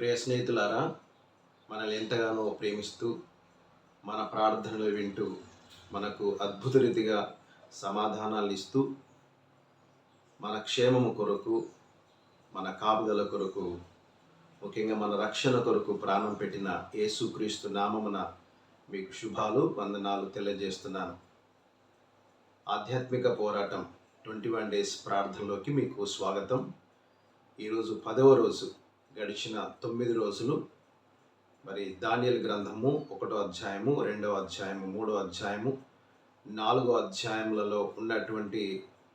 ప్రియ స్నేహితులారా మనల్ని ఎంతగానో ప్రేమిస్తూ మన ప్రార్థనలు వింటూ మనకు అద్భుత రీతిగా సమాధానాలు ఇస్తూ మన క్షేమము కొరకు మన కాపుదల కొరకు ముఖ్యంగా మన రక్షణ కొరకు ప్రాణం పెట్టిన యేసుక్రీస్తు నామమున మీకు శుభాలు వందనాలు తెలియజేస్తున్నాను. ఆధ్యాత్మిక పోరాటం ట్వంటీ వన్ డేస్ ప్రార్థనలోకి మీకు స్వాగతం. ఈరోజు పదవ రోజు. గడిచిన తొమ్మిది రోజులు. మరి దానియల్ గ్రంథము ఒకటో అధ్యాయము రెండవ అధ్యాయము మూడో అధ్యాయము నాలుగో అధ్యాయములలో ఉన్నటువంటి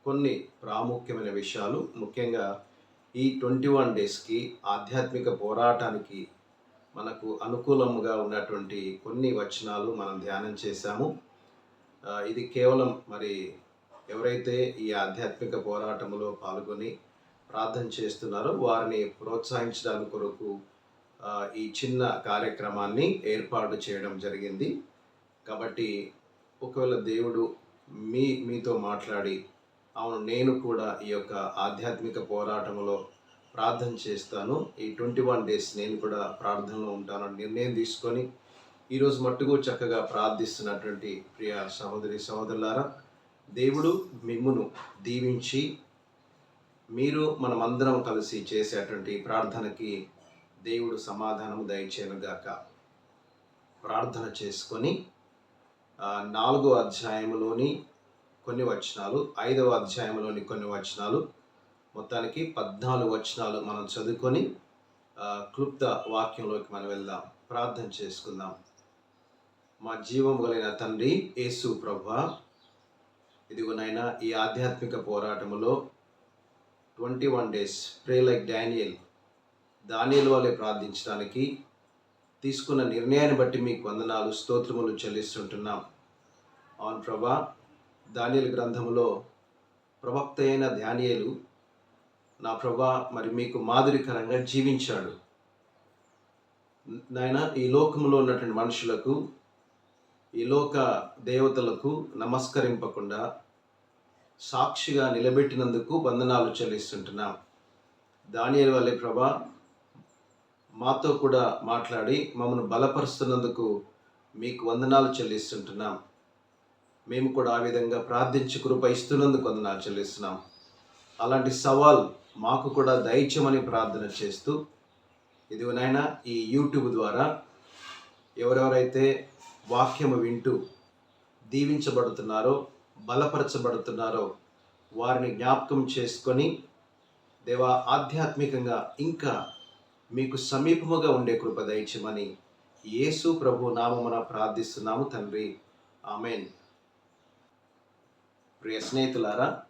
కొన్ని ప్రాముఖ్యమైన విషయాలు. ముఖ్యంగా ఈ ట్వంటీ వన్ డేస్కి ఆధ్యాత్మిక పోరాటానికి మనకు అనుకూలముగా ఉన్నటువంటి కొన్ని వచనాలు మనం ధ్యానం చేశాము. ఇది కేవలం మరి ఎవరైతే ఈ ఆధ్యాత్మిక పోరాటంలో పాల్గొని ప్రార్థన చేస్తున్నారో. వారిని ప్రోత్సహించడానికి కొరకు ఈ చిన్న కార్యక్రమాన్ని ఏర్పాటు చేయడం జరిగింది. కాబట్టి ఒకవేళ దేవుడు మీ మీతో మాట్లాడి అవును నేను కూడా ఈ యొక్క ఆధ్యాత్మిక పోరాటంలో ప్రార్థన చేస్తాను. ఈ ట్వంటీ వన్ డేస్ నేను కూడా ప్రార్థనలో ఉంటాను నిర్ణయం తీసుకొని ఈరోజు మట్టుకు చక్కగా ప్రార్థిస్తున్నటువంటి ప్రియ సహోదరి సహోదరులారా దేవుడు మిమ్మును దీవించి మీరు మనమందరం కలిసి చేసేటువంటి ప్రార్థనకి దేవుడు సమాధానం దయచేయనుగాక. ప్రార్థన చేసుకొని నాలుగో అధ్యాయములోని కొన్ని వచనాలు ఐదవ అధ్యాయంలోని కొన్ని వచనాలు మొత్తానికి పద్నాలుగు వచనాలు మనం చదువుకొని క్లుప్త వాక్యంలోకి మనం వెళ్దాం. ప్రార్థన చేసుకుందాం. మా జీవం కలిగిన తండ్రి యేసు ప్రభా ఇదిగోనైనా ఈ ఆధ్యాత్మిక పోరాటములో twenty one days pray like Daniel. Daniel వాళ్ళే ప్రార్థించడానికి తీసుకున్న నిర్ణయాన్ని బట్టి మీకు వందనాలు స్తోత్రములు చెల్లిస్తుంటున్నాం. అవును ప్రభా దానియల్ గ్రంథములో ప్రవక్త అయిన ధాన్యలు నా ప్రభా మరి మీకు మాదిరికరంగా జీవించాడు. నాయన ఈ లోకంలో ఉన్నటువంటి మనుషులకు ఈ లోక దేవతలకు నమస్కరింపకుండా సాక్షిగా నిలబెట్టినందుకు వందనాలు చెల్లిస్తుంటున్నాం. దానియల్ వల్లే ప్రభా మాతో కూడా మాట్లాడి మమ్మల్ని బలపరుస్తున్నందుకు మీకు వందనాలు చెల్లిస్తుంటున్నాం. మేము కూడా ఆ విధంగా ప్రార్థించి కృప ఇస్తున్నందుకు వందనాలు చెల్లిస్తున్నాం. అలాంటి సవాల్ మాకు కూడా దయచేయమని ప్రార్థన చేస్తూ ఇదిగోనైనా ఈ యూట్యూబ్ ద్వారా ఎవరెవరైతే వాక్యము వింటూ దీవించబడుతున్నారో బలపరచబడుతున్నారో వారిని జ్ఞాపకం చేసుకొని దేవా ఆధ్యాత్మికంగా ఇంకా మీకు సమీపముగా ఉండే కృప దయచమని యేసు ప్రభు నామమున ప్రార్థిస్తున్నాము తండ్రి. ఆమెన్. ప్రియ స్నేహితులారా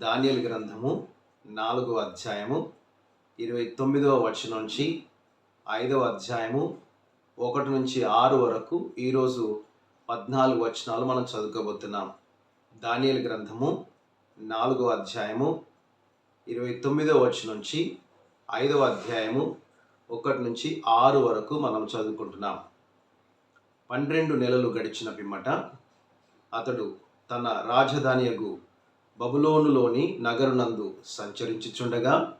ధాన్యల గ్రంథము నాలుగో అధ్యాయము ఇరవై తొమ్మిదవ వర్షం నుంచి ఐదవ అధ్యాయము ఒకటి నుంచి ఆరు వరకు ఈరోజు పద్నాలుగు వచనాలు మనం చదువుకోబోతున్నాం. దానియల్ గ్రంథము నాలుగో అధ్యాయము ఇరవై తొమ్మిదో వచ్చి నుంచి ఐదవ అధ్యాయము ఒకటి నుంచి ఆరు వరకు మనం చదువుకుంటున్నాం. పన్నెండు నెలలు గడిచిన పిమ్మట అతడు తన రాజధానియగు బబులోనులోని నగరునందు సంచరించుచుండగా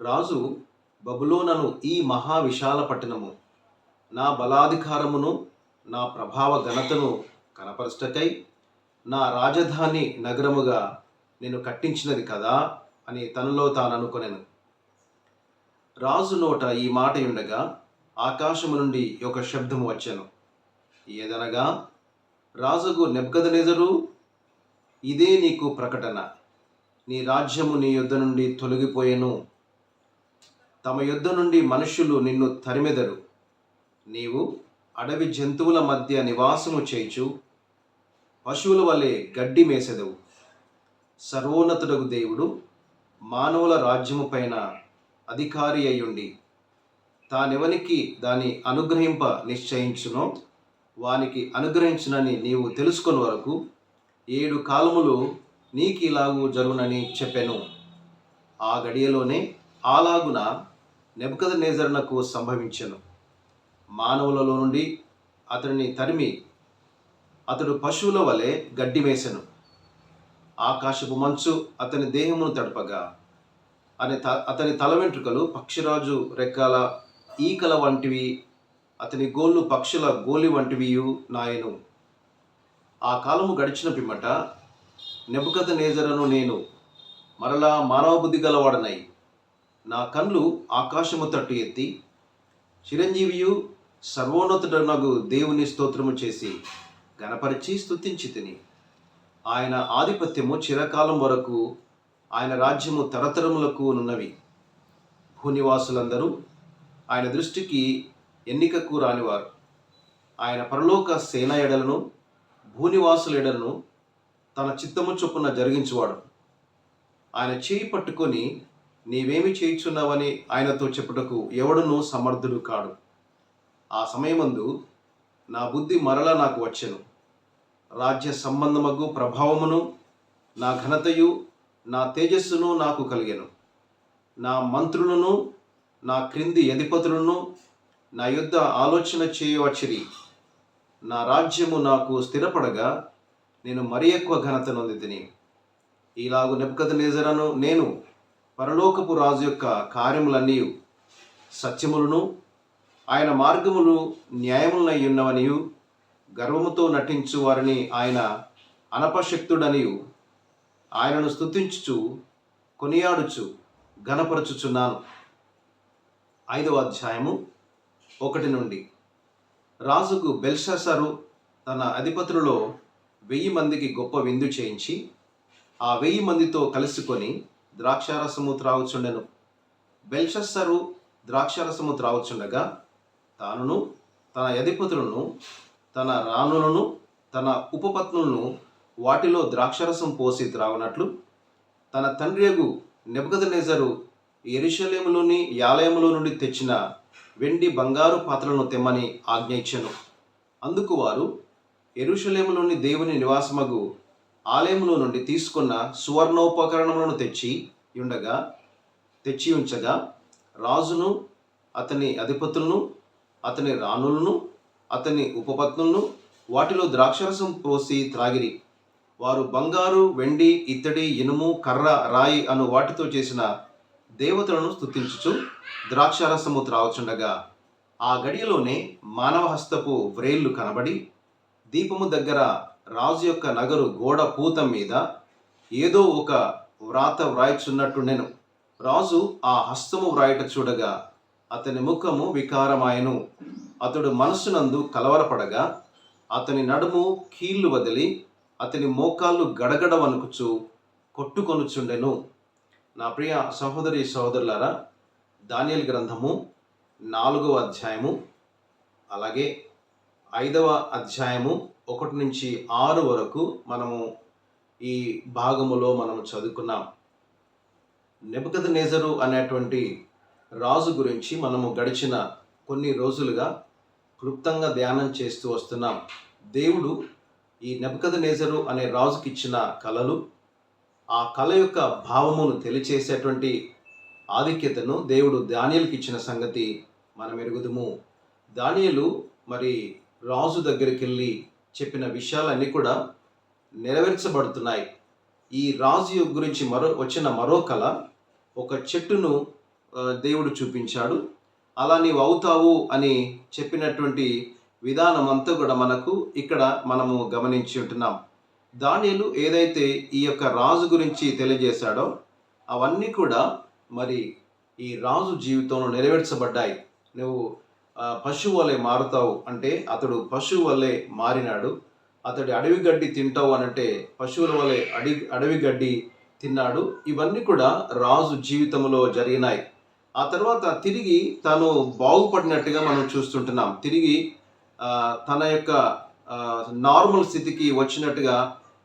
రాజు బబులోనను ఈ మహా విశాల పట్టణము నా బలాధికారమును నా ప్రభావ ఘనతను కనపరచటకై నా రాజధాని నగరముగా నేను కట్టించినది కదా అని తనలో తాను అనుకొనెను. రాజు నోట ఈ మాట ఉండగా ఆకాశము నుండి ఒక శబ్దము వచ్చాను. ఏదనగా రాజుకు నెబ్కదనెజరు ఇదే నీకు ప్రకటన. నీ రాజ్యము నీ యుద్ధ నుండి తొలగిపోయేను. తమ యుద్ధ నుండి మనుషులు నిన్ను తరిమెదరు. నీవు అడవి జంతువుల మధ్య నివాసము చేయిచు పశువుల వలె గడ్డి మేసెదవు. సర్వోన్నతుడగు దేవుడు మానవుల రాజ్యము పైన అధికారి అయ్యుండి తానెవనికి దాని అనుగ్రహింప నిశ్చయించునో వానికి అనుగ్రహించునని నీవు తెలుసుకొని వరకు ఏడు కాలములు నీకు ఇలాగూ జరుగునని చెప్పాను. ఆ గడియలోనే అలాగున నెబద్ నేజర్నకు సంభవించను. మానవులలో నుండి అతడిని తరిమి అతడు పశువుల వలె గడ్డి వేసెను ఆకాశపు మంచు అతని దేహమును తడపగా అనే త అతని తల వెంట్రుకలు పక్షిరాజు రెక్కల ఈకల వంటివి అతని గోళ్ళు పక్షుల గోలి వంటివియు నాయను. ఆ కాలము గడిచిన పిమ్మట నెబుకత నేజరను నేను మరలా మానవ బుద్ధి గలవాడనై నా కళ్ళు ఆకాశము తట్టు ఎత్తి చిరంజీవియు సర్వోన్నతుడనగు దేవుని స్తోత్రము చేసి గణపరిచి స్థుతించి తిని. ఆయన ఆధిపత్యము చిరకాలం వరకు ఆయన రాజ్యము తరతరములకు నున్నవి. భూనివాసులందరూ ఆయన దృష్టికి ఎన్నికకు రానివారు. ఆయన పరలోక సేన ఎడలను భూనివాసుల ఎడలను తన చిత్తము చొప్పున జరిగించువాడు. ఆయన చేయి పట్టుకొని నీవేమి చేయుచున్నావని ఆయనతో చెప్పుటకు ఎవడునూ సమర్థుడు కాడు. ఆ సమయమందు నా బుద్ధి మరల నాకు వచ్చెను. రాజ్య సంబంధమగు ప్రభావమును నా ఘనతయు నా తేజస్సును నాకు కలిగెను. నా మంత్రులను నా క్రింది అధిపతులను నా యుద్ధ ఆలోచన చేయవచ్చిరి నా రాజ్యము నాకు స్థిరపడగా నేను మరి ఎక్కువ ఘనత నొంది తిని ఇలాగు నెప్పుకదనేజరను నేను పరలోకపు రాజు యొక్క కార్యములన్నీ సత్యములను ఆయన మార్గములు న్యాయములనై ఉన్నవనియు గర్వముతో నటించు వారిని ఆయన అనపశక్తుడనియు. ఆయనను స్తుతించుచు కొనియాడుచు ఘనపరచుచున్నాను. ఐదవ అధ్యాయము ఒకటి నుండి. రాజుకు బెల్షసరు తన అధిపతులలో వెయ్యి మందికి గొప్ప విందు చేయించి ఆ వెయ్యి మందితో కలుసుకొని ద్రాక్షారసము త్రాగుచుండెను. బెల్షస్సరు ద్రాక్షారసము త్రాగుచుండగా తానును తన అధిపతులను తన రాణులను తన ఉపపత్నులను వాటిలో ద్రాక్షరసం పోసి త్రాగునట్లు. తన తండ్రియగు నెబదనెజరు ఎరుషలేములోని యాలయములో నుండి తెచ్చిన వెండి బంగారు పాత్రలను తెమ్మని ఆజ్ఞ ఇచ్చెను. అందుకు వారు ఎరుషలేములోని దేవుని నివాసమగు ఆలయములో నుండి తీసుకున్న సువర్ణోపకరణములను తెచ్చి ఉండగా తెచ్చి ఉంచగా రాజును అతని అధిపతులను అతని రాణులను అతని ఉపపత్నులను వాటిలో ద్రాక్షరసం పోసి త్రాగిరి. వారు బంగారు వెండి ఇత్తడి ఇనుము కర్ర రాయి అను వాటితో చేసిన దేవతలను స్థుతించుచు ద్రాక్షరసము త్రాగుచుండగా. ఆ గడియలోనే మానవ హస్తపు వ్రేళ్ళు కనబడి దీపము దగ్గర రాజు యొక్క నగరు గోడ పూతం మీద ఏదో ఒక వ్రాత వ్రాయిచున్నట్టు నేను రాజు ఆ హస్తము వ్రాయట చూడగా అతని ముఖము వికారమాయను. అతడు మనస్సునందు కలవరపడగా అతని నడుము కీళ్ళు వదిలి అతని మోకాళ్ళు గడగడ వణుకుచు కొట్టుకొనుచుండెను. నా ప్రియ సహోదరి సహోదరులారా దానియల్ గ్రంథము నాలుగవ అధ్యాయము అలాగే ఐదవ అధ్యాయము ఒకటి నుంచి ఆరు వరకు మనము ఈ భాగములో మనం చదువుకున్నాం. నెబద్ నేజరు అనేటువంటి రాజు గురించి మనము గడిచిన కొన్ని రోజులుగా క్లుప్తంగా ధ్యానం చేస్తూ వస్తున్నాం. దేవుడు ఈ నెబద్ నేజరు అనే రాజుకి ఇచ్చిన కళలు ఆ కళ యొక్క భావమును తెలియచేసేటువంటి ఆధిక్యతను దేవుడు దానియల్కి ఇచ్చిన సంగతి మనం ఎరుగుదుము దానియలు మరి రాజు దగ్గరికి వెళ్ళి చెప్పిన విషయాలన్నీ కూడా నెరవేర్చబడుతున్నాయి. ఈ రాజు గురించి మరో వచ్చిన మరో కళ ఒక చెట్టును దేవుడు చూపించాడు. అలా నీవు అవుతావు అని చెప్పినటువంటి విధానం అంతా కూడా మనకు ఇక్కడ మనము గమనించి ఉంటున్నాం. దానియలు ఏదైతే ఈ యొక్క రాజు గురించి తెలియజేశాడో అవన్నీ కూడా మరి ఈ రాజు జీవితంలో నెరవేర్చబడ్డాయి. నువ్వు పశువు వలె మారుతావు అంటే అతడు పశువు వలె మారినాడు. అతడి అడవి గడ్డి తింటావు అని అంటే పశువుల వలె అడి అడవి గడ్డి తిన్నాడు. ఇవన్నీ కూడా రాజు జీవితంలో జరిగినాయి. ఆ తర్వాత తిరిగి తాను బాగుపడినట్టుగా మనం చూస్తుంటున్నాం. తిరిగి తన యొక్క నార్మల్ స్థితికి వచ్చినట్టుగా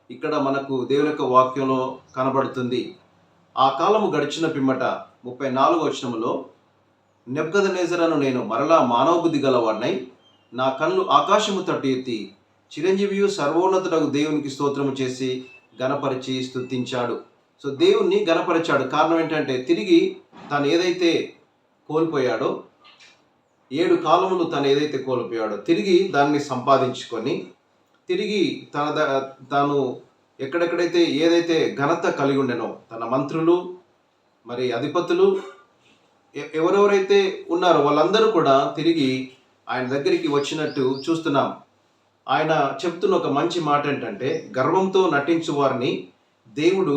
ఇక్కడ మనకు దేవుని యొక్క వాక్యంలో కనబడుతుంది. ఆ కాలము గడిచిన పిమ్మట ముప్పై నాలుగు వచనంలో నెబ్గద నేజరను నేను మరలా మానవ బుద్ధి గలవాడినై నా కళ్ళు ఆకాశము తట్టు ఎత్తి చిరంజీవియు సర్వోన్నతుడకు దేవునికి స్తోత్రము చేసి గణపరిచి స్తుతించాడు. సో దేవుణ్ణి గణపరిచాడు కారణం ఏంటంటే తిరిగి తను ఏదైతే కోల్పోయాడో ఏడు కాలములు తను ఏదైతే కోల్పోయాడో తిరిగి దాన్ని సంపాదించుకొని తిరిగి తన ద- తాను ఎక్కడెక్కడైతే ఏదైతే ఘనత కలిగి ఉండెనో తన మంత్రులు మరి అధిపతులు ఎవరెవరైతే ఉన్నారో వాళ్ళందరూ కూడా తిరిగి ఆయన దగ్గరికి వచ్చినట్టు చూస్తున్నాం. ఆయన చెప్తున్న ఒక మంచి మాట ఏంటంటే గర్వంతో నటించు వారిని దేవుడు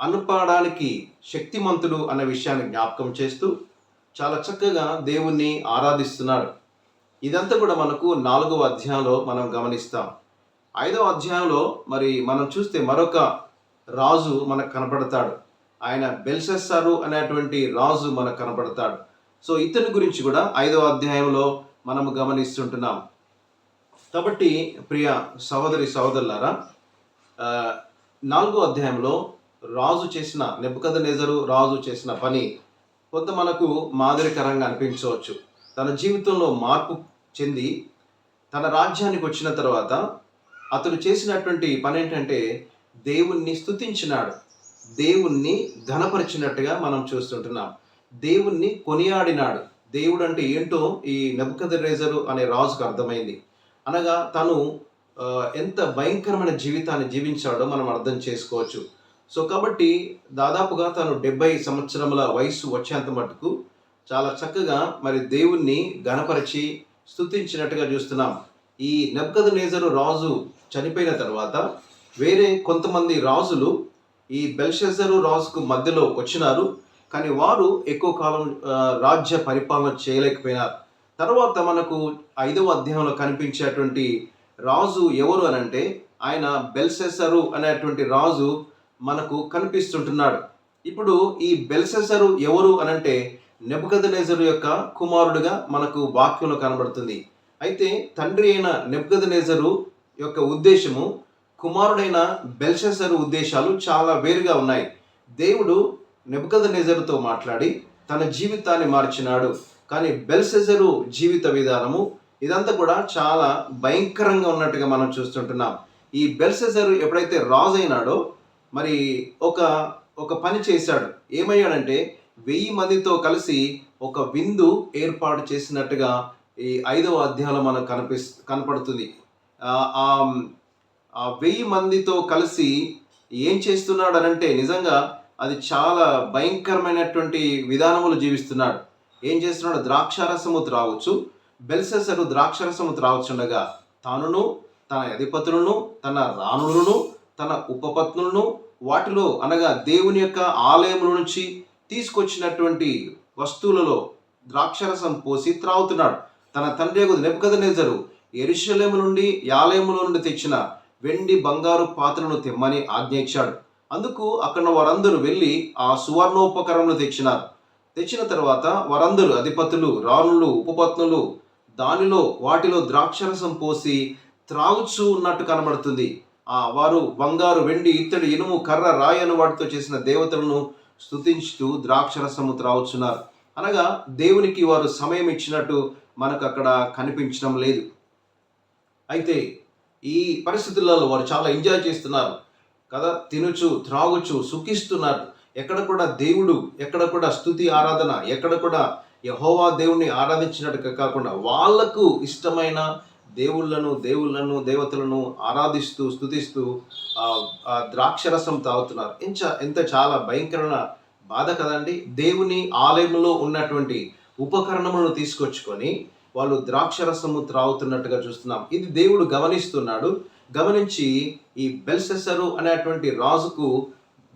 అనుపాడానికి శక్తిమంతుడు అన్న విషయాన్ని జ్ఞాపకం చేస్తూ చాలా చక్కగా దేవుణ్ణి ఆరాధిస్తున్నాడు. ఇదంతా కూడా మనకు నాలుగవ అధ్యాయంలో మనం గమనిస్తాం. ఐదవ అధ్యాయంలో మరి మనం చూస్తే మరొక రాజు మనకు కనపడతాడు. ఆయన బెల్సెస్సారు అనేటువంటి రాజు మనకు కనపడతాడు. సో ఇతని గురించి కూడా ఐదవ అధ్యాయంలో మనము గమనిస్తుంటున్నాం. కాబట్టి ప్రియ సహోదరి సహోదరులారా నాలుగో అధ్యాయంలో రాజు చేసిన నెబ్బకథ నెజరు రాజు చేసిన పని కొంత మనకు మాదిరికరంగా అనిపించవచ్చు. తన జీవితంలో మార్పు చెంది తన రాజ్యానికి వచ్చిన తర్వాత అతడు చేసినటువంటి పని ఏంటంటే దేవుణ్ణి స్తుతించినాడు. దేవుణ్ణి ఘనపరిచినట్టుగా మనం చూస్తుంటున్నాం. దేవుణ్ణి కొనియాడినాడు. దేవుడు అంటే ఏంటో ఈ నెబుకదరేజరు అనే రాజుకు అర్థమైంది. అనగా తను ఎంత భయంకరమైన జీవితాన్ని జీవించాడో మనం అర్థం చేసుకోవచ్చు. సో కాబట్టి దాదాపుగా తను డెబ్బై సంవత్సరముల వయస్సు వచ్చేంత మటుకు చాలా చక్కగా మరి దేవుణ్ణి గణపరిచి స్తుతించినట్టుగా చూస్తున్నాం. ఈ నెబ్కద నేజరు రాజు చనిపోయిన తర్వాత వేరే కొంతమంది రాజులు ఈ బెల్షెజరు రాజుకు మధ్యలో వచ్చినారు. కానీ వారు ఎక్కువ కాలం రాజ్య పరిపాలన చేయలేకపోయినారు. తర్వాత మనకు ఐదవ అధ్యాయంలో కనిపించేటువంటి రాజు ఎవరు అనంటే ఆయన బెల్సెసరు అనేటువంటి రాజు మనకు కనిపిస్తుంటున్నాడు. ఇప్పుడు ఈ బెల్సెసరు ఎవరు అనంటే నెబుకదనేజరు యొక్క కుమారుడుగా మనకు వాక్యంలో కనబడుతుంది. అయితే తండ్రి అయిన నెబుకదనేజరు యొక్క ఉద్దేశము కుమారుడైన బెల్సెసరు ఉద్దేశాలు చాలా వేరుగా ఉన్నాయి. దేవుడు నెబుకదనేజరుతో మాట్లాడి తన జీవితాన్ని మార్చినాడు. కానీ బెల్సెజరు జీవిత విధానము ఇదంతా కూడా చాలా భయంకరంగా ఉన్నట్టుగా మనం చూస్తుంటున్నాం. ఈ బెల్సెజరు ఎప్పుడైతే రాజు అయినాడో మరి ఒక ఒక పని చేశాడు. ఏమయ్యాడంటే వెయ్యి మందితో కలిసి ఒక విందు ఏర్పాటు చేసినట్టుగా ఈ ఐదవ అధ్యాయంలో మనకు కనిపిస్ కనపడుతుంది. ఆ, వెయ్యి మందితో కలిసి ఏం చేస్తున్నాడు అనంటే నిజంగా అది చాలా భయంకరమైనటువంటి విధానములు జీవిస్తున్నాడు. ఏం చేస్తున్నాడు? ద్రాక్షారసము త్రావచ్చు బెల్సెసరు ద్రాక్షరసము త్రావచ్చుండగా తనును తన అధిపతులను తన రాణులను తన ఉపపత్నులను వాటిలో అనగా దేవుని యొక్క ఆలయముల నుంచి తీసుకొచ్చినటువంటి వస్తువులలో ద్రాక్షరసం పోసి త్రాగుతున్నాడు. తన తండ్రి నెప్పుకదనేజరు ఎరుషలేము నుండి యాలయముల నుండి తెచ్చిన వెండి బంగారు పాత్రను తెమ్మని ఆజ్ఞయించాడు. అందుకు అక్కడ వారందరూ వెళ్ళి ఆ సువర్ణోపకరణను తెచ్చినారు. తెచ్చిన తర్వాత వారందరూ అధిపతులు రాణులు ఉపపత్నులు దానిలో వాటిలో ద్రాక్షరసం పోసి త్రాగుచు ఉన్నట్టు కనబడుతుంది. వారు బంగారు వెండి ఇత్తడి ఇనుము కర్ర రాయను వాటితో చేసిన దేవతలను స్తుతించుతూ ద్రాక్షరసము త్రాగుచున్నారు. అనగా దేవునికి వారు సమయం ఇచ్చినట్టు మనకు అక్కడ కనిపించడం లేదు. అయితే ఈ పరిస్థితులలో వారు చాలా ఎంజాయ్ చేస్తున్నారు. కదా? తినుచు త్రాగుచు సుఖిస్తున్నారు. ఎక్కడ కూడా దేవుడు ఎక్కడ కూడా స్తుతి ఆరాధన ఎక్కడ కూడా యహోవా దేవుణ్ణి ఆరాధించినట్టుగా కాకుండా వాళ్ళకు ఇష్టమైన దేవుళ్ళను దేవుళ్ళను దేవతలను ఆరాధిస్తూ స్తుతిస్తూ ద్రాక్షరసం తాగుతున్నారు. ఇంచ ఎంత చాలా భయంకరమైన బాధ కదండి. దేవుని ఆలయంలో ఉన్నటువంటి ఉపకరణములను తీసుకొచ్చుకొని వాళ్ళు ద్రాక్షరసము త్రాగుతున్నట్టుగా చూస్తున్నాం. ఇది దేవుడు గమనిస్తున్నాడు. గమనించి ఈ బెల్సెసరు అనేటువంటి రాజుకు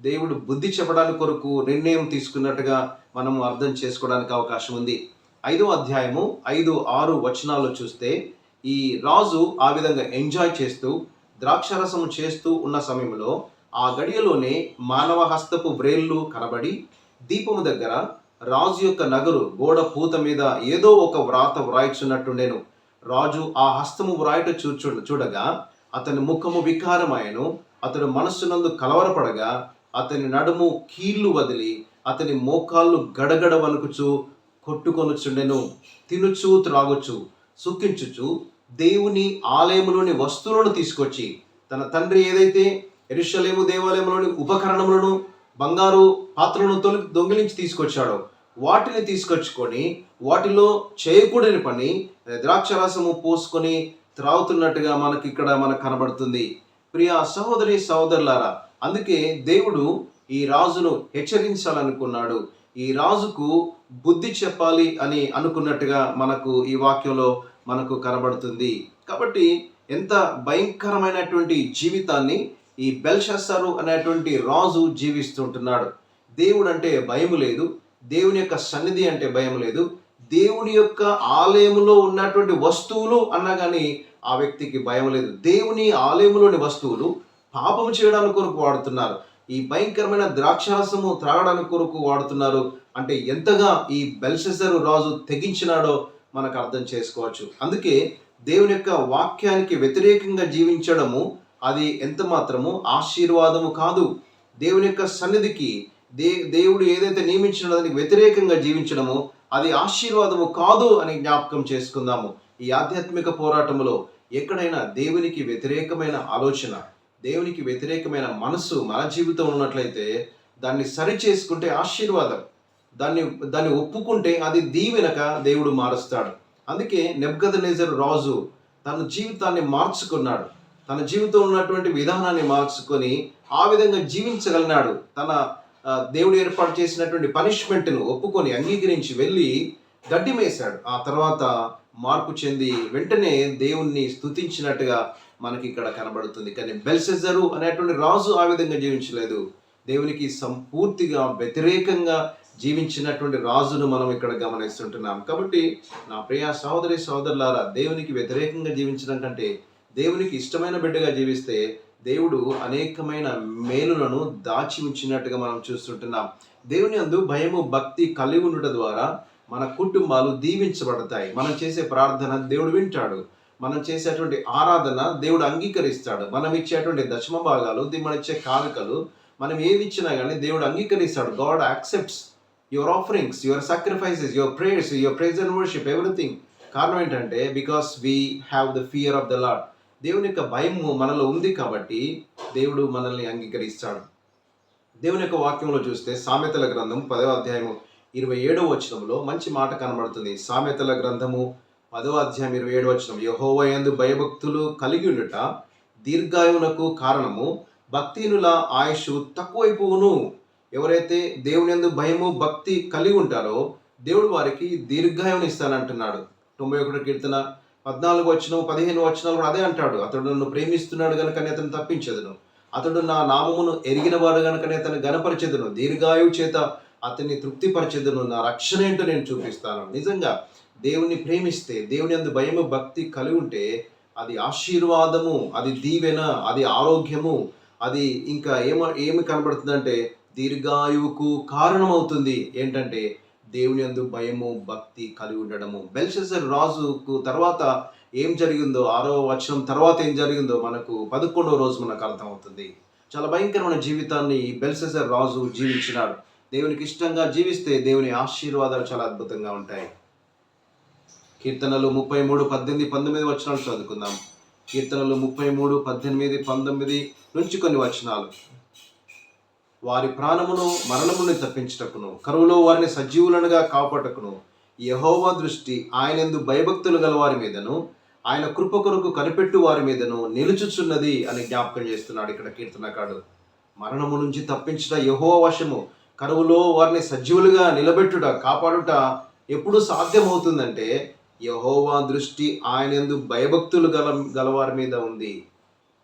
దేవుడు బుద్ధి చెప్పడానికి కొరకు నిర్ణయం తీసుకున్నట్టుగా మనము అర్థం చేసుకోవడానికి అవకాశం ఉంది. ఐదో అధ్యాయము ఐదు ఆరు వచనాలు చూస్తే ఈ రాజు ఆ విధంగా ఎంజాయ్ చేస్తూ ద్రాక్షరసము చేస్తూ ఉన్న సమయంలో ఆ గడియలోనే మానవ హస్తపు వ్రేళ్ళు కనబడి దీపము దగ్గర రాజు యొక్క నగరు గోడ పూత మీద ఏదో ఒక వ్రాత వ్రాయిచున్నట్టుండెను. రాజు ఆ హస్తము వ్రాయట చూచు చూడగా అతని ముఖము వికారమాయను అతడు మనస్సునందు కలవరపడగా అతని నడుము కీళ్ళు వదిలి అతని మోకాళ్ళు గడగడ వణుకుచు కొట్టుకొనుచుండెను. తినుచు త్రాగుచు సుఖించుచు దేవుని ఆలయములోని వస్తువులను తీసుకొచ్చి తన తండ్రి ఏదైతే ఎరుషలేము దేవాలయంలోని ఉపకరణములను బంగారు పాత్రలను తొలి దొంగిలించి తీసుకొచ్చాడో వాటిని తీసుకొచ్చుకొని వాటిలో చేయకూడని పని ద్రాక్షరసము పోసుకొని త్రాగుతున్నట్టుగా మనకి ఇక్కడ మనకు కనబడుతుంది. ప్రియ సహోదరి సహోదరులారా అందుకే దేవుడు ఈ రాజును హెచ్చరించాలనుకున్నాడు. ఈ రాజుకు బుద్ధి చెప్పాలి అని అనుకున్నట్టుగా మనకు ఈ వాక్యంలో మనకు కనబడుతుంది. కాబట్టి ఎంత భయంకరమైనటువంటి జీవితాన్ని ఈ బెల్షస్సరు అనేటువంటి రాజు జీవిస్తుంటున్నాడు. దేవుడు అంటే భయం లేదు. దేవుని యొక్క సన్నిధి అంటే భయం లేదు. దేవుని యొక్క ఆలయంలో ఉన్నటువంటి వస్తువులు అన్నా కానీ ఆ వ్యక్తికి భయం లేదు. దేవుని ఆలయంలోని వస్తువులు పాపం చేయడానికి కొరకు వాడుతున్నారు. ఈ భయంకరమైన ద్రాక్షారసము త్రాగడానికి కొరకు వాడుతున్నారు. అంటే ఎంతగా ఈ బెల్సెసరు రాజు తెగించినాడో మనకు అర్థం చేసుకోవచ్చు. అందుకే దేవుని యొక్క వాక్యానికి వ్యతిరేకంగా జీవించడము అది ఎంత మాత్రము? ఆశీర్వాదము కాదు. దేవుని యొక్క సన్నిధికి దే దేవుడు ఏదైతే నియమించిన దానికి వ్యతిరేకంగా జీవించడము అది ఆశీర్వాదము కాదు అని జ్ఞాపకం చేసుకుందాము. ఈ ఆధ్యాత్మిక పోరాటంలో ఎక్కడైనా దేవునికి వ్యతిరేకమైన ఆలోచన దేవునికి వ్యతిరేకమైన మనస్సు మన జీవితం ఉన్నట్లయితే దాన్ని సరి చేసుకుంటే ఆశీర్వాదం దాన్ని దాన్ని ఒప్పుకుంటే అది దీవెనక దేవుడు మారుస్తాడు. అందుకే నెబ్గదనేజర్ రాజు తన జీవితాన్ని మార్చుకున్నాడు. తన జీవితంలో ఉన్నటువంటి విధానాన్ని మార్చుకొని ఆ విధంగా జీవించగలిగినాడు. తన దేవుడు ఏర్పాటు చేసినటువంటి పనిష్మెంట్ను ఒప్పుకొని అంగీకరించి వెళ్ళి గడ్డిమేశాడు ఆ తర్వాత మార్పు చెంది వెంటనే దేవుణ్ణి స్తుతించినట్టుగా మనకి ఇక్కడ కనబడుతుంది. కానీ బెల్సెజరు అనేటువంటి రాజు ఆ విధంగా జీవించలేదు. దేవునికి సంపూర్తిగా వ్యతిరేకంగా జీవించినటువంటి రాజును మనం ఇక్కడ గమనిస్తుంటున్నాం. కాబట్టి నా ప్రియ సహోదరి సహోదరులారా దేవునికి వ్యతిరేకంగా జీవించడం కంటే దేవునికి ఇష్టమైన బిడ్డగా జీవిస్తే దేవుడు అనేకమైన మేలులను దాచి ఉంచినట్టుగా మనం చూస్తుంటున్నాం. దేవుని అందు భయము భక్తి కలిగి ఉండటం ద్వారా మన కుటుంబాలు దీవించబడతాయి. మనం చేసే ప్రార్థన దేవుడు వింటాడు. మనం చేసేటువంటి ఆరాధన దేవుడు అంగీకరిస్తాడు. మనం ఇచ్చేటువంటి దశమ భాగాలు మనం ఇచ్చే కానుకలు మనం ఏది ఇచ్చినా కానీ దేవుడు అంగీకరిస్తాడు. God accepts your offerings your sacrifices your prayers your praise and worship everything కారణం ఏంటంటే because we have the fear of the Lord దేవుని యొక్క భయం మనలో ఉంది కాబట్టి దేవుడు మనల్ని అంగీకరిస్తాడు. దేవుని యొక్క వాక్యంలో చూస్తే సామెతల గ్రంథం పదవ అధ్యాయము ఇరవై ఏడవ వచనంలో మంచి మాట కనబడుతుంది. సామెతల గ్రంథము పదవ అధ్యాయం ఇరవై ఏడవ వచనం. యహోవయందు భయభక్తులు కలిగి ఉండుట దీర్ఘాయువునకు కారణము భక్తినుల ఆయుష్ తక్కువైపోవును. ఎవరైతే దేవుని యందు భయము భక్తి కలిగి ఉంటారో దేవుడు వారికి దీర్ఘాయువుని ఇస్తానంటున్నాడు. తొంభై ఒకటి కీర్తన పద్నాలుగు వచ్చిన పదిహేను వచనాలు కూడా అదే అంటాడు. అతడు నన్ను ప్రేమిస్తున్నాడు కనుక అతను తప్పించదును. అతడు నా నామమును ఎరిగినవాడు కనుకనే అతను గనపరచెదును దీర్ఘాయువు చేత అతన్ని తృప్తిపరచెదును. నా రక్షణ ఏంటో నేను చూపిస్తాను. నిజంగా దేవుణ్ణి ప్రేమిస్తే దేవుని అందు భయము భక్తి కలిగి ఉంటే అది ఆశీర్వాదము అది దీవెన అది ఆరోగ్యము అది ఇంకా ఏమ ఏమి కనబడుతుందంటే దీర్ఘాయువుకు కారణమవుతుంది. ఏంటంటే దేవుని యందు భయము భక్తి కలిగి ఉండడము. బెల్షెసర్ రాజుకు తర్వాత ఏం జరిగిందో ఆరో వచనం తర్వాత ఏం జరిగిందో మనకు పదకొండవ రోజు మనకు అర్థమవుతుంది. చాలా భయంకరమైన జీవితాన్ని ఈ రాజు జీవించినాడు. దేవునికి ఇష్టంగా జీవిస్తే దేవుని ఆశీర్వాదాలు చాలా అద్భుతంగా ఉంటాయి. కీర్తనలు ముప్పై మూడు పద్దెనిమిది పంతొమ్మిది వచనాలు చదువుకుందాం. కీర్తనలు ముప్పై మూడు పద్దెనిమిది పంతొమ్మిది నుంచి కొన్ని వచనాలు. వారి ప్రాణమును మరణమును తప్పించుటకును కరువులో వారిని సజీవులనుగా కాపాటకును యహోవా దృష్టి ఆయనందు భయభక్తులు గల వారి మీదను ఆయన కృప కొరకు కనిపెట్టు వారి మీదను నిలుచుచున్నది అని జ్ఞాపకం చేస్తున్నాడు ఇక్కడ కీర్తనకాడు మరణము నుంచి తప్పించుట యహోవ వశము కరువులో వారిని సజీవులుగా నిలబెట్టుట కాపాడుట ఎప్పుడు సాధ్యమవుతుందంటే యహోవా దృష్టి ఆయనందు భయభక్తులు గల గలవారి మీద ఉంది.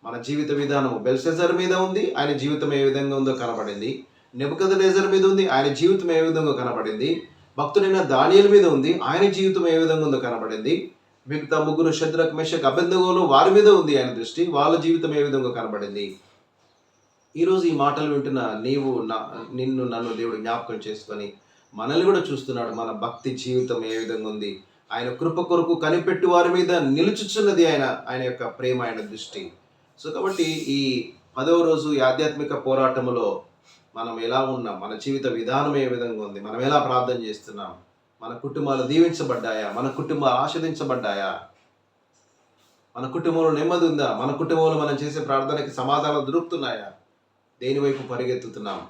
మన జీవిత విధానం బెల్సెజర్ మీద ఉంది ఆయన జీవితం ఏ విధంగా ఉందో కనబడింది. నెబుకదనేజర్ మీద ఉంది ఆయన జీవితం ఏ విధంగా కనబడింది. భక్తుడైన దానియల మీద ఉంది ఆయన జీవితం ఏ విధంగా ఉందో కనబడింది. మిగతా ముగ్గురు శద్రక్ మేషక్ అభ్యంతగోలు వారి మీద ఉంది ఆయన దృష్టి వాళ్ళ జీవితం ఏ విధంగా కనబడింది. ఈరోజు ఈ మాటలు వింటున్న నీవు నా నిన్ను నన్ను దేవుడు జ్ఞాపకం చేసుకొని మనల్ని కూడా చూస్తున్నాడు మన భక్తి జీవితం ఏ విధంగా ఉంది. ఆయన కృప కొరకు కనిపెట్టు వారి మీద నిలుచుచున్నది ఆయన ఆయన యొక్క ప్రేమ ఆయన దృష్టి. సో కాబట్టి ఈ పదవ రోజు ఈ ఆధ్యాత్మిక పోరాటములో మనం ఎలా ఉన్నాం? మన జీవిత విధానం ఏ విధంగా ఉంది? మనం ఎలా ప్రార్థన చేస్తున్నాం? మన కుటుంబాలు దీవించబడ్డాయా? మన కుటుంబాలు ఆస్వాదించబడ్డాయా మన కుటుంబంలో నెమ్మది ఉందా? మన కుటుంబంలో మనం చేసే ప్రార్థనకి సమాధానాలు దొరుకుతున్నాయా? దేని వైపు పరిగెత్తుతున్నాం?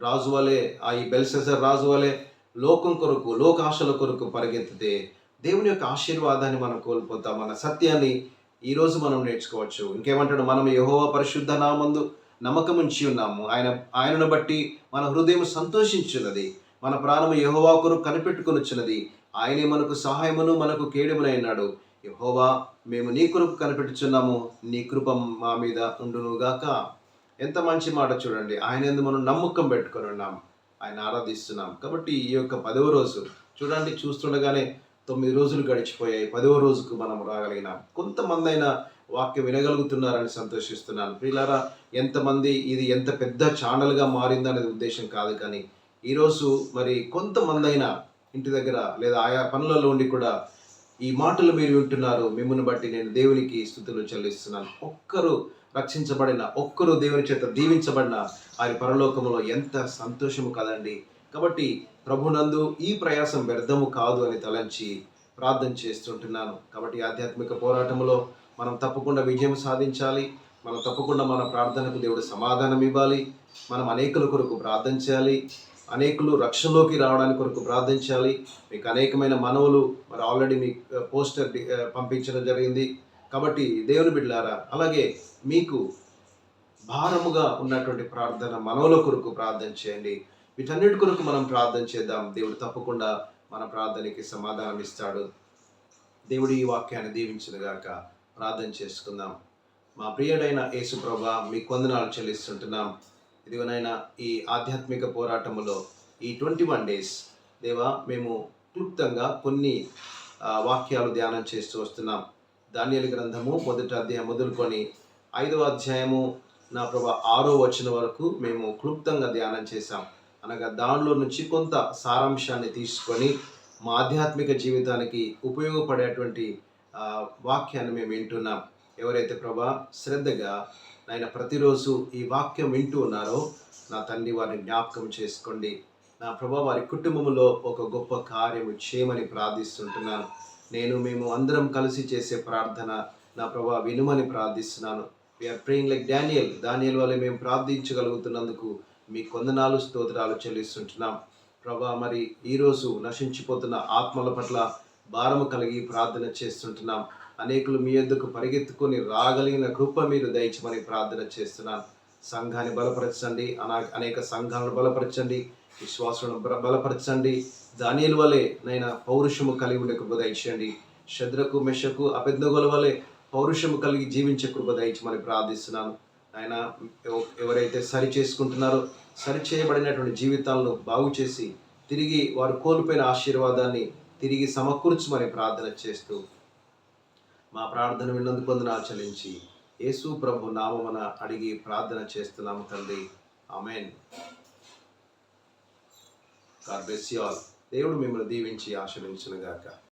రాజు వలె ఆ ఈ బెల్సెసర్ రాజు వలె లోకం కొరకు లోకాశల కొరకు పరిగెత్తితే దేవుని యొక్క ఆశీర్వాదాన్ని మనం కోల్పోతాం. మన సత్యాన్ని ఈరోజు మనం నేర్చుకోవచ్చు. ఇంకేమంటాడు? మనం యహోవ పరిశుద్ధ నామందు నమ్మకం ఉంచి ఉన్నాము. ఆయన ఆయనను బట్టి మన హృదయం సంతోషించున్నది. మన ప్రాణము యహోవా కొరకు వచ్చినది ఆయనే మనకు సహాయమును మనకు కేడమునైనాడు యహోవా మేము నీ కొరకు కనిపెట్టుచున్నాము. నీ కృప మా మీద ఉండునుగాక. ఎంత మంచి మాట చూడండి. ఆయన ఎందు మనం నమ్మకం పెట్టుకొని ఉన్నాం. ఆయన ఆరాధిస్తున్నాం. కాబట్టి ఈ యొక్క పదవ రోజు చూడండి చూస్తుండగానే తొమ్మిది రోజులు గడిచిపోయాయి. పదవ రోజుకు మనం రాగలిగినాం కొంతమంది అయినా వాక్యం వినగలుగుతున్నారని సంతోషిస్తున్నాను. ప్రియులారా ఎంతమంది ఇది ఎంత పెద్ద ఛానల్గా మారిందనేది ఉద్దేశం కాదు కానీ ఈరోజు మరి కొంతమంది అయినా ఇంటి దగ్గర లేదా ఆయా పనులలో ఉండి కూడా ఈ మాటలు మీరు వింటున్నారు. మిమ్మల్ని బట్టి నేను దేవునికి స్థుతులు చెల్లిస్తున్నాను. ఒక్కరు రక్షించబడిన ఒక్కరు దేవుని చేత దీవించబడిన ఆయన పరలోకంలో ఎంత సంతోషము కదండి. కాబట్టి ప్రభునందు ఈ ప్రయాసం వ్యర్థము కాదు అని తలంచి ప్రార్థన చేస్తుంటున్నాను. కాబట్టి ఆధ్యాత్మిక పోరాటంలో మనం తప్పకుండా విజయం సాధించాలి. మనం తప్పకుండా మన ప్రార్థనకు దేవుడు సమాధానం ఇవ్వాలి. మనం అనేకుల కొరకు ప్రార్థన చేయాలి. అనేకులు రక్షణలోకి రావడానికి కొరకు ప్రార్థించాలి మీకు అనేకమైన మనవులు మరి ఆల్రెడీ మీ పోస్టర్ పంపించడం జరిగింది. కాబట్టి దేవుని బిడ్డారా అలాగే మీకు భారముగా ఉన్నటువంటి ప్రార్థన మనవుల కొరకు ప్రార్థన చేయండి. వీటన్నిటి కొరకు మనం ప్రార్థన చేద్దాం. దేవుడు తప్పకుండా మన ప్రార్థనకి సమాధానం ఇస్తాడు. దేవుడు ఈ వాక్యాన్ని దీవించినగాక ప్రార్థన చేసుకుందాం. మా ప్రియుడైన యేసు ప్రభా మీ కొందనాలు చెల్లిస్తుంటున్నాం. ఇదిగోనైనా ఈ ఆధ్యాత్మిక పోరాటములో ఈ ట్వంటీ వన్ డేస్ దేవా మేము క్లుప్తంగా కొన్ని వాక్యాలు ధ్యానం చేస్తూ వస్తున్నాం. ధాన్యాల గ్రంథము మొదటి అధ్యాయం మొదలుకొని ఐదవ అధ్యాయము నా ప్రభా ఆరో వచ్చిన వరకు మేము క్లుప్తంగా ధ్యానం చేశాం. అనగా దానిలో నుంచి కొంత సారాంశాన్ని తీసుకొని మా ఆధ్యాత్మిక జీవితానికి ఉపయోగపడేటువంటి వాక్యాన్ని మేము వింటున్నాం. ఎవరైతే ప్రభా శ్రద్ధగా నాయన ప్రతిరోజు ఈ వాక్యం వింటూ ఉన్నారో నా తండ్రి వారిని జ్ఞాపకం చేసుకోండి. నా ప్రభా వారి కుటుంబంలో ఒక గొప్ప కార్యము చేయమని ప్రార్థిస్తుంటున్నాను. నేను మేము అందరం కలిసి చేసే ప్రార్థన నా ప్రభా వినుమని ప్రార్థిస్తున్నాను. We are praying like Daniel Daniel వల్ల మేము ప్రార్థించగలుగుతున్నందుకు మీ కొందనాలు స్తోత్రాలు చెల్లిస్తుంటున్నాం. ప్రభా మరి ఈరోజు నశించిపోతున్న ఆత్మల పట్ల భారము కలిగి ప్రార్థన చేస్తుంటున్నాం. అనేకులు మీ ఎద్దుకు పరిగెత్తుకొని రాగలిగిన కృప మీరు దయచమని ప్రార్థన చేస్తున్నాను సంఘాన్ని బలపరచండి అనా అనేక సంఘాలను బలపరచండి విశ్వాసులను బల- బలపరచండి. దానిల వలె నైనా పౌరుషము కలిగి ఉండే కృప దయచేయండి శద్రకు మెషకు అపెద్దగోల వలె పౌరుషము కలిగి జీవించే కృప దయచమని ప్రార్థిస్తున్నాను. ఆయన ఎవరైతే సరి చేసుకుంటున్నారో సరి చేయబడినటువంటి జీవితాలను బాగు చేసి తిరిగి వారు కోల్పోయిన ఆశీర్వాదాన్ని తిరిగి సమకూర్చమని ప్రార్థన చేస్తూ మా ప్రార్థన విన్నందుకు వందన ఆచరించి యేసు ప్రభు నామమున అడిగి ప్రార్థన చేస్తున్నాము తండ్రి. Amen. God bless you all. దేవుడు మిమ్మల్ని దీవించి ఆశ్రయించునుగాక